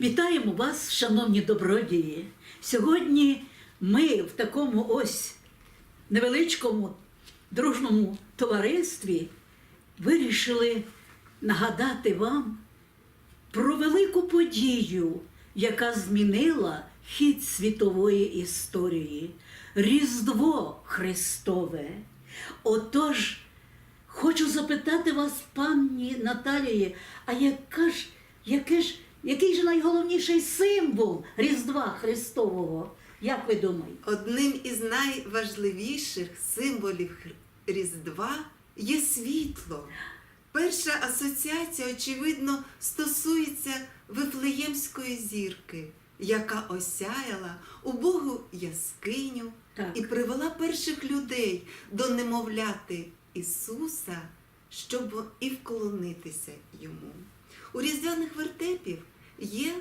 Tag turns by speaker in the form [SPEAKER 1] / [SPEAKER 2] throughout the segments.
[SPEAKER 1] Вітаємо вас, шановні добродії. Сьогодні ми в такому ось невеличкому дружному товаристві вирішили нагадати вам про велику подію, яка змінила хід світової історії Різдво Христове. Отож, хочу запитати вас, пані Наталії, а яка ж, яке ж, найголовніший символ Різдва Христового? Як ви думаєте?
[SPEAKER 2] Одним із найважливіших символів Різдва є світло. Перша асоціація, очевидно, стосується Вифлеємської зірки, яка осяяла убогу яскиню
[SPEAKER 1] Так.
[SPEAKER 2] і привела перших людей до немовляти Ісуса, щоб і вклонитися йому. У різдвяних вертепів є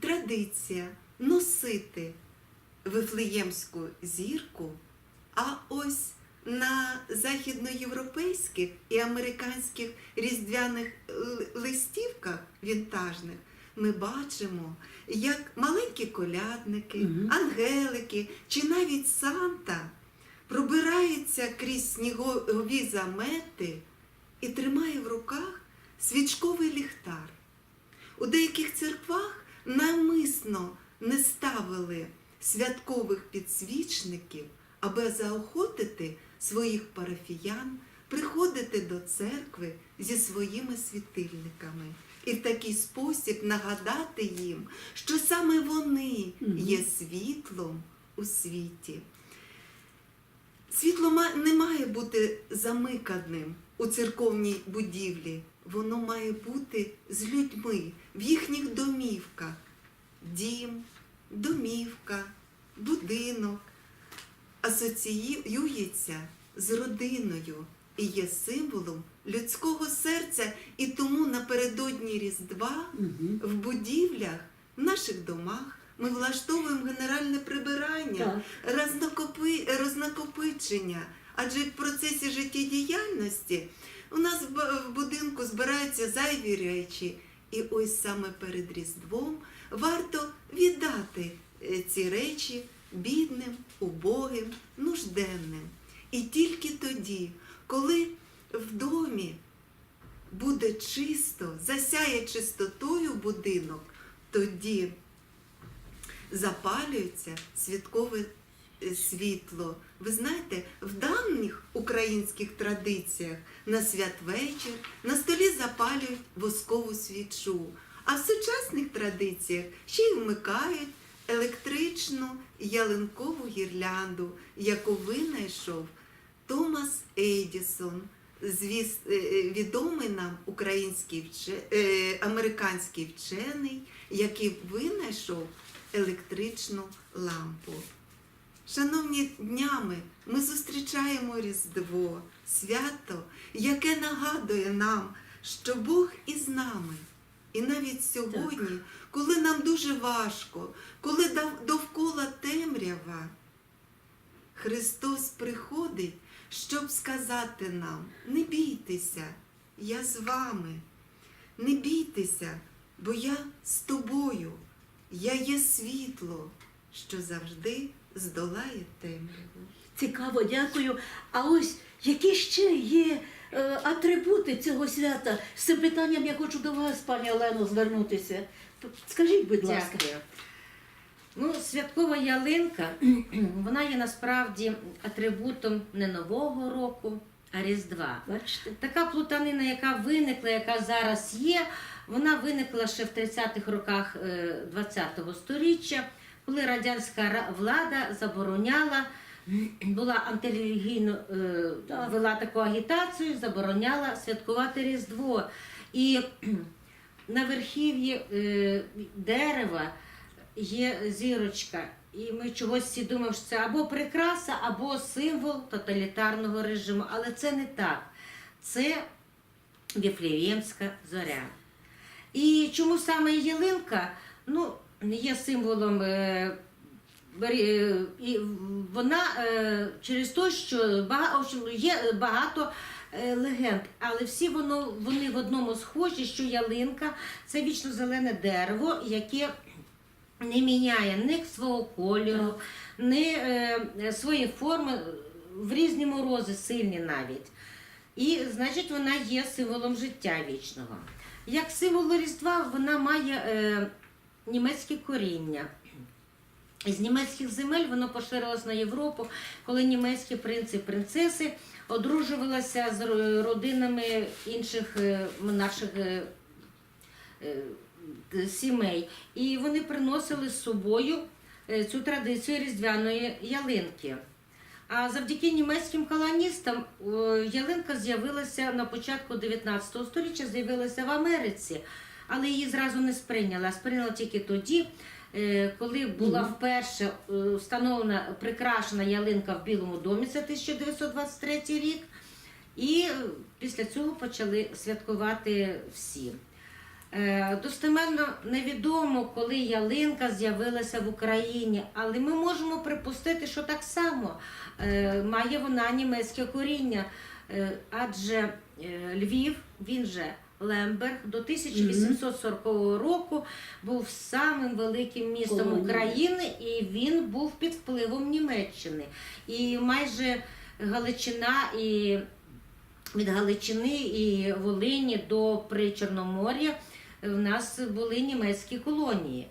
[SPEAKER 2] традиція носити Вифлеємську зірку, а ось на західноєвропейських і американських різдвяних листівках вінтажних ми бачимо, як маленькі колядники, ангелики чи навіть Санта пробирається крізь снігові замети і тримає в руках свічковий ліхтар. У деяких церквах навмисно не ставили святкових підсвічників, аби заохотити своїх парафіян приходити до церкви зі своїми світильниками. І в такий спосіб нагадати їм, що саме вони є світлом у світі. Світло не має бути замиканим у церковній будівлі. Воно має бути з людьми в їхніх домівках. Дім, домівка, будинок асоціюється з родиною і є символом людського серця. І тому напередодні Різдва в будівлях, в наших домах ми влаштовуємо генеральне прибирання, рознакопи... рознакопичення. Адже в процесі життєдіяльності у нас в будинку збираються зайві речі. І ось саме перед Різдвом варто віддати е, ці речі бідним, убогим, нужденним. І тільки тоді, коли в домі буде чисто, засяє чистотою будинок, тоді запалюється святкове світло. Ви знаєте, в давніх українських традиціях на святвечір на столі запалюють воскову свічу, а в сучасних традиціях ще й вмикають електричну ялинкову гірлянду, яку винайшов Томас Ейдісон, звіс, е, е, відомий нам український е, американський вчений, який винайшов електричну лампу. Шановні днями, ми зустрічаємо Різдво, свято, яке нагадує нам, що Бог із нами. І навіть сьогодні, коли нам дуже важко, коли довкола темрява, Христос приходить, щоб сказати нам: не бійтеся, я з вами, не бійтеся, бо я з тобою, я є світло, що завжди здолає темряву.
[SPEAKER 1] Цікаво, дякую. А ось які ще є е, атрибути цього свята? З цим питанням я хочу до вас, пані Олено, звернутися. Скажіть, будь ласка.
[SPEAKER 3] Дякую. Ну, святкова ялинка, вона є насправді атрибутом не Нового року, а Різдва.
[SPEAKER 1] Бачите?
[SPEAKER 3] Така плутанина, яка виникла, яка зараз є, вона виникла ще в 30-х роках е, 20-го сторіччя, коли радянська влада забороняла, була антирелігійно е, вела таку агітацію, забороняла святкувати Різдво. І на верхів'ї е, дерева є зірочка. І ми чогось всі думаємо, що це або прикраса, або символ тоталітарного режиму. Але це не так. Це Віфлеємська зоря. І чому саме ялинка? Ну, є символом. Е, е, і вона е, через те, що багато, є багато легенд, але всі воно, вони в одному схожі, що ялинка це вічно зелене дерево, яке не міняє ні свого кольору, ні свої форми в різні морози, сильні навіть. І, значить, вона є символом життя вічного. Як символ Різдва, вона має німецьке коріння. З німецьких земель воно поширилось на Європу, коли німецькі принци і принцеси одружувалися з родинами інших е, наших е, е, сімей. І вони приносили з собою цю традицію різдвяної ялинки. А завдяки німецьким колоністам ялинка з'явилася на початку 19 століття, з'явилася в Америці, але її зразу не сприйняли. А сприйняли тільки тоді, е, коли була вперше е, встановлена прикрашена ялинка в Білому домі, це 1923 рік. І е, після цього почали святкувати всі. Достеменно невідомо, коли ялинка з'явилася в Україні, але ми можемо припустити, що так само має вона німецьке коріння, адже Львів, він же Лемберг, до 1840 року був самим великим містом
[SPEAKER 1] Колонією.
[SPEAKER 3] України, і він був під впливом Німеччини. І майже Галичина і від Галичини і Волині до Причорномор'я в нас були німецькі колонії.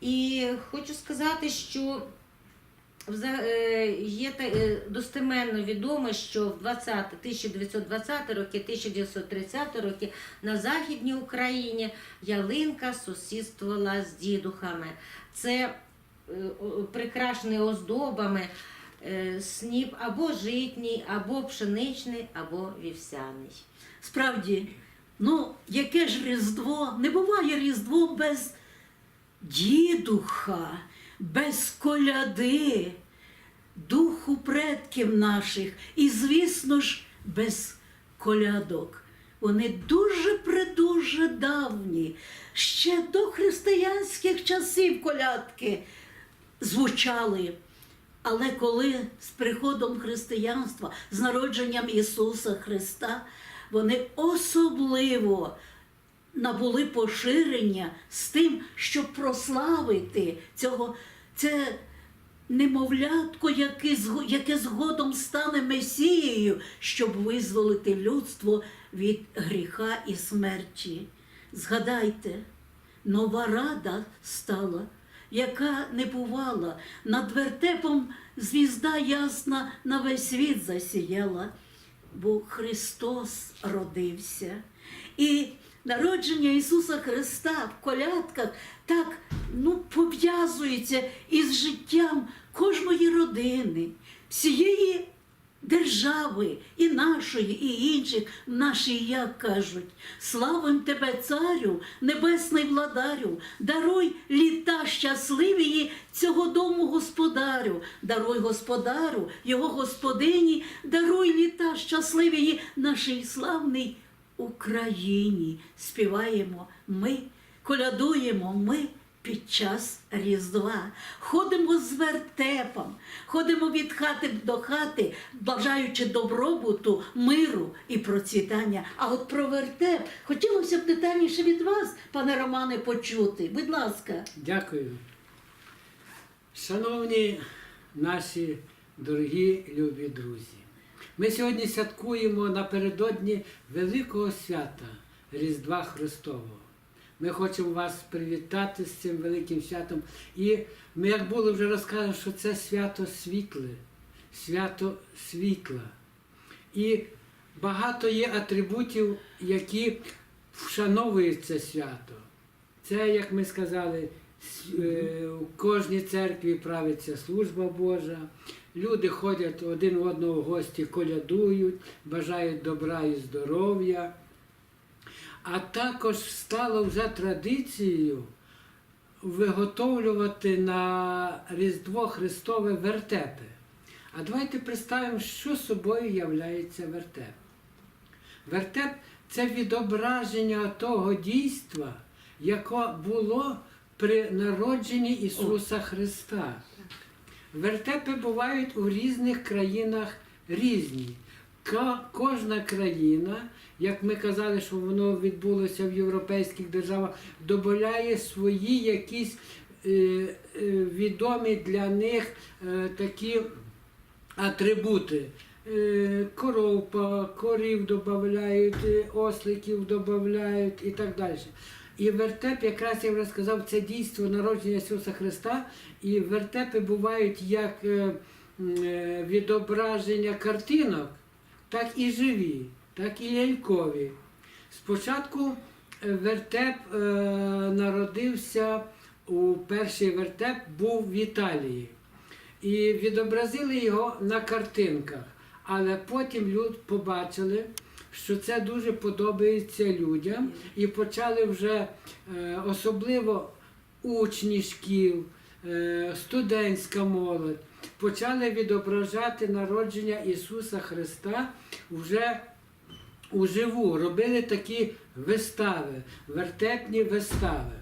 [SPEAKER 3] І хочу сказати, що є та- е, достеменно відомо, що в 20 1920 роки, 1930 роки на Західній Україні ялинка сусідствувала з дідухами. Це е, прикрашений оздобами е, сніп або житній, або пшеничний, або вівсяний.
[SPEAKER 1] Справді, ну, яке ж Різдво? Не буває Різдво без дідуха, без коляди, духу предків наших і, звісно ж, без колядок. Вони дуже придуже давні. Ще до християнських часів колядки звучали. Але коли з приходом християнства, з народженням Ісуса Христа, вони особливо набули поширення з тим, щоб прославити цього, це немовлятко, яке, яке згодом стане Месією, щоб визволити людство від гріха і смерті. Згадайте, нова рада стала, яка не бувала. Над вертепом звізда ясна на весь світ засіяла, бо Христос родився. І народження Ісуса Христа в колядках так ну, пов'язується із життям кожної родини, всієї держави і нашої, і інших, наші, як кажуть, славим тебе, царю, небесний владарю, даруй літа щасливії цього дому господарю, даруй господарю, його господині, даруй літа щасливії нашій славній Україні. Співаємо ми, колядуємо ми під час Різдва. Ходимо з вертепом, ходимо від хати до хати, бажаючи добробуту, миру і процвітання. А от про вертеп хотілося б детальніше від вас, пане Романе, почути. Будь ласка.
[SPEAKER 4] Дякую. Шановні наші дорогі любі друзі, ми сьогодні святкуємо напередодні великого свята Різдва Христового. Ми хочемо вас привітати з цим великим святом. І ми, як було вже розказано, що це свято світле, свято світла. І багато є атрибутів, які вшановують це свято. Це, як ми сказали, е, у кожній церкві правиться служба Божа. Люди ходять один в одного в гості, колядують, бажають добра і здоров'я. А також стало вже традицією виготовлювати на Різдво Христове вертепи. А давайте представимо, що собою являється вертеп. Вертеп це відображення того дійства, яке було при народженні Ісуса Христа. Вертепи бувають у різних країнах різні. кожна країна, як ми казали, що воно відбулося в європейських державах, додає свої якісь е, е, відомі для них е, такі атрибути. Е, Коров, корів додають, осликів додають і так далі. І вертеп, якраз я вже сказав, це дійство народження Ісуса Христа. І вертепи бувають як е, е, відображення картинок, так і живі, так і лялькові. Спочатку е, вертеп народився у перший вертеп був в Італії. І відобразили його на картинках. Але потім люди побачили, що це дуже подобається людям, і почали вже е, особливо учні шкіл, е, студентська молодь, почали відображати народження Ісуса Христа вже уживу, робили такі вистави, вертепні вистави.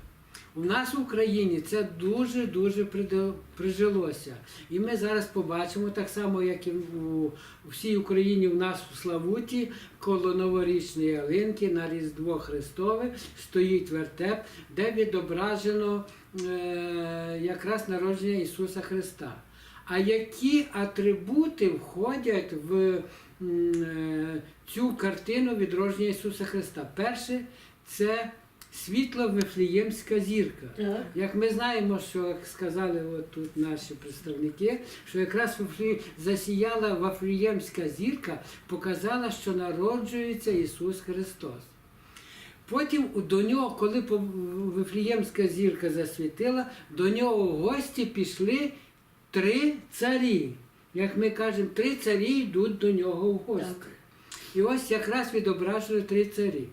[SPEAKER 4] У нас в Україні це дуже-дуже прижилося. І ми зараз побачимо, так само, як і у всій Україні у нас у Славуті, коло новорічної ялинки на Різдво Христове стоїть вертеп, де відображено е, якраз народження Ісуса Христа. А які атрибути входять в е, цю картину відродження Ісуса Христа? Перше це світло Вифлеємська зірка.
[SPEAKER 1] Так.
[SPEAKER 4] Як ми знаємо, що як сказали от тут наші представники, що якраз Вифлеєм засіяла Вафлеємська зірка, показала, що народжується Ісус Христос. Потім до нього, коли Вифлеємська зірка засвітила, до нього в гості пішли три царі. Як ми кажемо, три царі йдуть до нього в гості.
[SPEAKER 1] Так.
[SPEAKER 4] І ось якраз відображили три царі.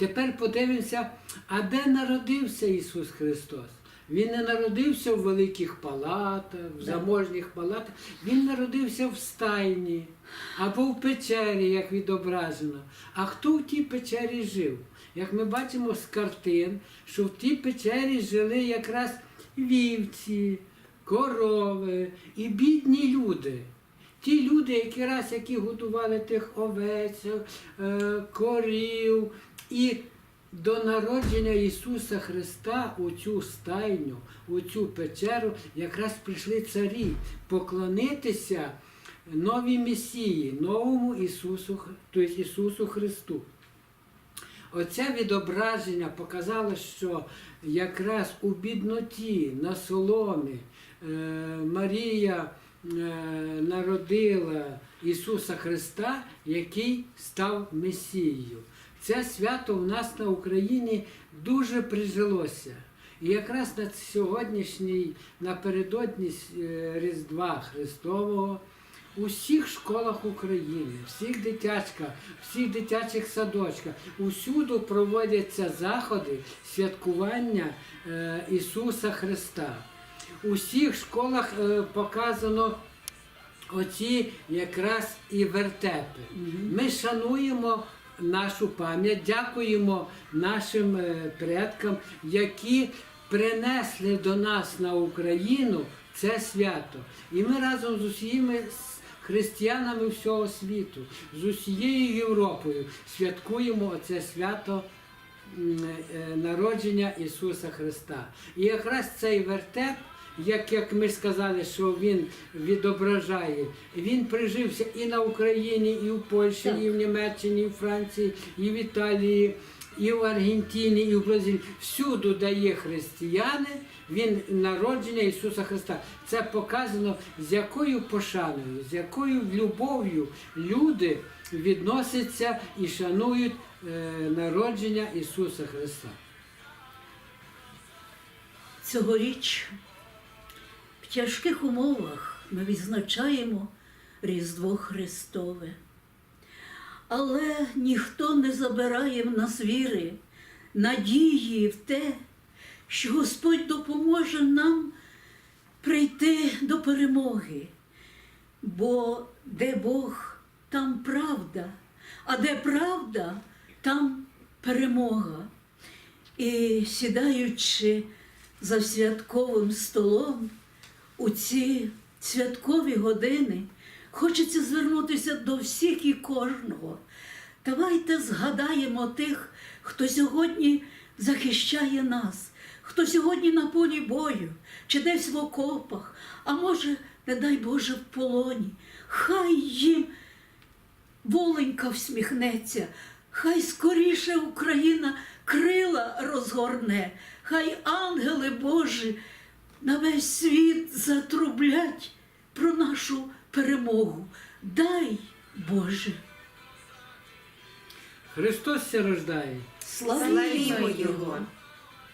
[SPEAKER 4] Тепер подивимося, а де народився Ісус Христос? Він не народився в великих палатах, в
[SPEAKER 1] Да.
[SPEAKER 4] заможних палатах, Він народився в стайні або в печері, як відображено. А хто в тій печері жив? Як ми бачимо з картин, що в тій печері жили якраз вівці, корови і бідні люди. Ті люди, які раз які годували тих овець, е, корів, і до народження Ісуса Христа у цю стайню, у цю печеру якраз прийшли царі поклонитися новій Месії, новому Ісусу, тобто Ісусу Христу. Оце відображення показало, що якраз у бідноті на соломі е, Марія е, народила Ісуса Христа, який став Месією. Це свято в нас на Україні дуже прижилося. І якраз на сьогоднішній, напередодні е, Різдва Христового, у всіх школах України, всіх дитячках, всіх дитячих садочках, усюди проводяться заходи святкування е, Ісуса Христа. У всіх школах е, показано оці якраз і вертепи. Ми шануємо нашу пам'ять, дякуємо нашим е, предкам, які принесли до нас на Україну це свято. І ми разом з усіми християнами всього світу, з усією Європою святкуємо це свято е, народження Ісуса Христа. І якраз цей вертеп, як, як ми сказали, що він відображає, він прижився і на Україні, і в Польщі,
[SPEAKER 1] Так.
[SPEAKER 4] і в Німеччині, і в Франції, і в Італії, і в Аргентині, і в Бразилії. Всюди дає християни. Він народження Ісуса Христа. Це показано, з якою пошаною, з якою любов'ю люди відносяться і шанують е, народження Ісуса Христа.
[SPEAKER 1] Цьогоріч в тяжких умовах ми відзначаємо Різдво Христове. Але ніхто не забирає в нас віри, надії в те, що Господь допоможе нам прийти до перемоги. Бо де Бог, там правда, а де правда, там перемога. І сідаючи за святковим столом у ці святкові години, хочеться звернутися до всіх і кожного. Давайте згадаємо тих, хто сьогодні захищає нас, хто сьогодні на полі бою, чи десь в окопах, а може, не дай Боже, в полоні. Хай їм воленька всміхнеться, хай скоріше Україна крила розгорне, хай ангели Божі на весь світ затрублять про нашу перемогу. Дай Боже.
[SPEAKER 4] Христос се рождає.
[SPEAKER 2] Славімо
[SPEAKER 1] Його!
[SPEAKER 2] Його!